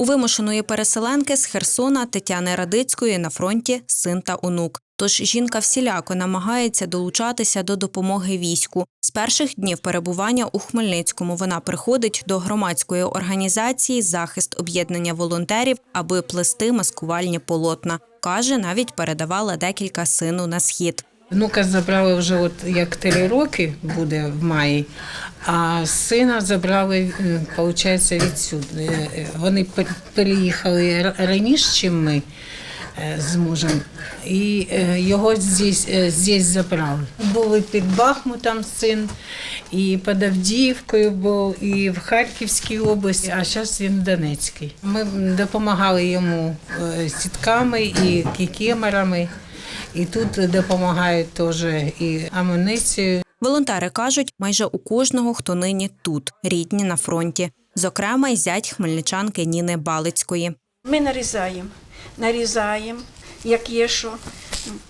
У вимушеної переселенки з Херсона Тетяни Радицької на фронті син та онук. Тож жінка всіляко намагається долучатися до допомоги війську. З перших днів перебування у Хмельницькому вона приходить до громадської організації Захист об'єднання волонтерів, аби плести маскувальні полотна. Каже, навіть передавала декілька сину на схід. Внука забрали вже от як три роки буде в маї, а сина забрали, виходить, відсюди. Е, Вони переїхали раніше, ніж ми е, з мужем, і е, його здесь, е, здесь забрали. Були під Бахмутом син, і під Авдіївкою був, і в Харківській області, а зараз він в Донецькій. Ми допомагали йому е, сітками і кікемерами. І тут допомагають теж і амуніцією. Волонтери кажуть, майже у кожного, хто нині тут, рідні на фронті. Зокрема, й зять хмельничанки Ніни Балицької. Ми нарізаємо, нарізаємо, як є що,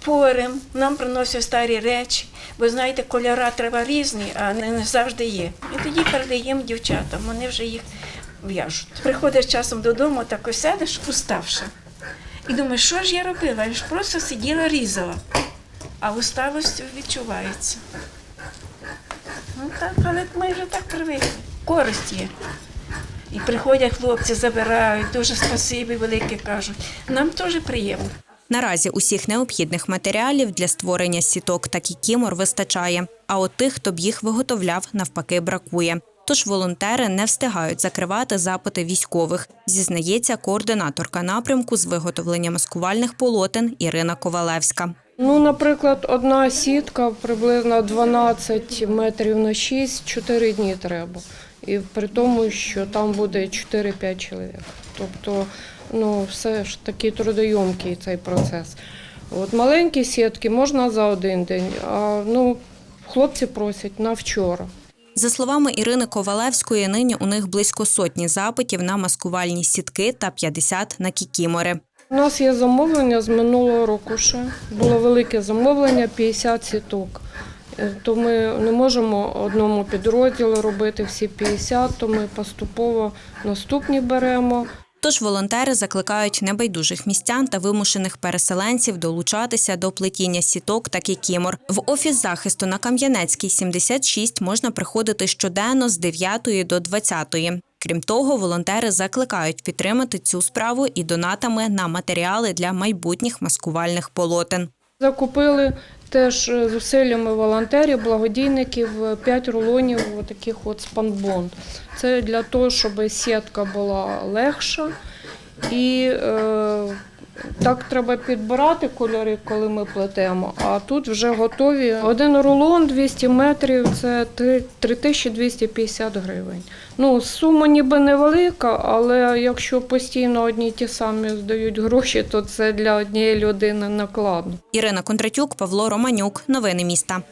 порем, нам приносять старі речі, бо знаєте, кольора треба різні, а не завжди є. І тоді передаємо дівчатам, вони вже їх в'яжуть. Приходиш часом додому, так ось сядеш, уставши. І думаєш, що ж я робила? Я ж просто сиділа, різала, а усталость відчувається. Ну так, але ми вже так привикли. Користь є. І приходять хлопці, забирають, дуже спасибі велике кажуть. Нам теж приємно. Наразі усіх необхідних матеріалів для створення сіток та кікімор вистачає. А от тих, хто б їх виготовляв, навпаки, бракує. Тож волонтери не встигають закривати запити військових, зізнається координаторка напрямку з виготовлення маскувальних полотен Ірина Ковалевська. Ну, наприклад, одна сітка приблизно 12 метрів на 6, 4 дні треба. І при тому, що там буде 4-5 чоловік. Тобто, ну, все ж таки трудойомкий цей процес. От маленькі сітки можна за один день, а ну, хлопці просять на вчора. За словами Ірини Ковалевської, нині у них близько сотні запитів на маскувальні сітки та 50 на кікімори. У нас є замовлення з минулого року ще. Було велике замовлення 50 сіток. Е, То ми не можемо одному підрозділу робити всі 50, то ми поступово наступні беремо. Тож волонтери закликають небайдужих містян та вимушених переселенців долучатися до плетіння сіток та кікімор. В офіс захисту на Кам'янецькій 76 можна приходити щоденно з 9 до 20. Крім того, волонтери закликають підтримати цю справу і донатами на матеріали для майбутніх маскувальних полотен. Закупили теж е, зусиллями волонтерів, благодійників 5 рулонів таких от спанбонд. Це для того, щоб сітка була легша і е, так треба підбирати кольори, коли ми плетемо. А тут вже готові. Один рулон 200 метрів це 3250 гривень. Ну, сума ніби невелика, але якщо постійно одні ті самі здають гроші, то це для однієї людини накладно. Ірина Кондратюк, Павло Романюк. Новини міста.